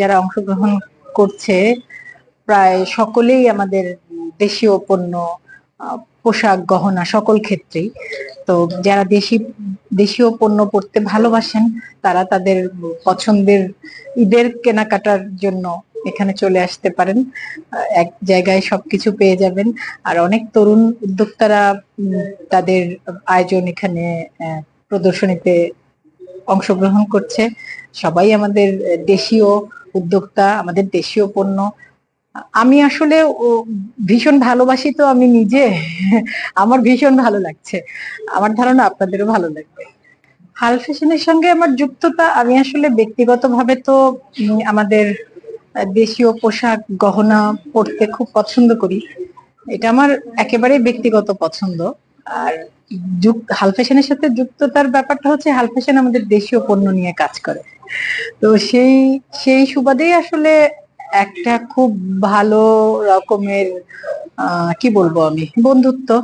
যারা অংশগ্রহণ করছে, প্রায় সকলেই আমাদের দেশীয় পণ্য পোশাক, গহনা সকল ক্ষেত্রেই। তো যারা দেশি, দেশীয় পণ্য পড়তে ভালোবাসেন, তারা তাদের পছন্দের ঈদের কেনাকাটার জন্য এখানে চলে আসতে পারেন। এক জায়গায় সবকিছু পেয়ে যাবেন। আর অনেক তরুণ উদ্যোক্তারা তাদের আয়োজন এখানে প্রদর্শনীতে অংশগ্রহণ করছে। সবাই আমাদের দেশীয় উদ্যোক্তা, আমাদের দেশীয় পণ্য। আমি আসলে ভীষণ ভালোবাসি তো আমি নিজে। আমার ভীষণ ভালো লাগছে। আমার ধারণা আপনাদেরও ভালো লাগবে। হাল ফ্যাশনের সঙ্গে আমার যুক্ততা, আমি আসলে ব্যক্তিগতভাবে তো আমাদের দেশীয় পোশাক, গহনা পরতে খুব পছন্দ করি। এটা আমার একেবারে ব্যক্তিগত পছন্দ। আর হাল ফ্যাশনের সাথে যুক্ততার ব্যাপারটা হচ্ছে হাল ফ্যাশন আমাদের দেশীয় পণ্য নিয়ে কাজ করে। তো সেই সেই সুবাদেই আসলে একটা খুব ভালো রকমের কি বলব আমি, বন্ধুত্ব